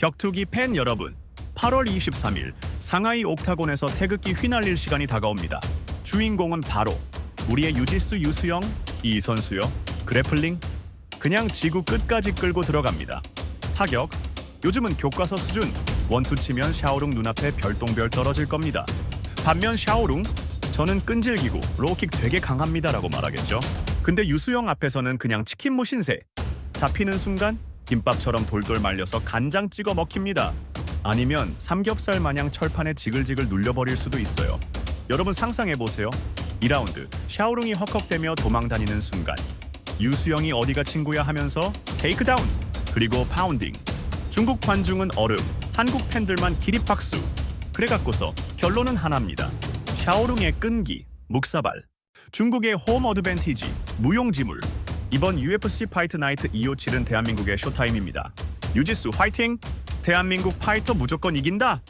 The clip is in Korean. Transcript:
격투기 팬 여러분, 8월 23일 상하이 옥타곤에서 태극기 휘날릴 시간이 다가옵니다. 주인공은 바로 우리의 유지수 유수영 이 선수요. 그래플링 그냥 지구 끝까지 끌고 들어갑니다. 타격 요즘은 교과서 수준 원투 치면 샤오룽 눈앞에 별똥별 떨어질 겁니다. 반면 샤오룽 저는 끈질기고 로우킥 되게 강합니다라고 말하겠죠. 근데 유수영 앞에서는 그냥 치킨 모신새 잡히는 순간 김밥처럼 돌돌 말려서 간장 찍어 먹힙니다. 아니면 삼겹살 마냥 철판에 지글지글 눌려버릴 수도 있어요. 여러분 상상해 보세요. 2라운드 샤오룽이 헉헉대며 도망다니는 순간 유수영이 어디가 친구야 하면서 테이크다운 그리고 파운딩 중국 관중은 얼음 한국 팬들만 기립박수 그래갖고서 결론은 하나입니다 샤오룽의 끈기 묵사발 중국의 홈 어드밴티지 무용지물 이번 UFC 파이트 나이트 257은 대한민국의 쇼타임입니다. 유지수 화이팅! 대한민국 파이터 무조건 이긴다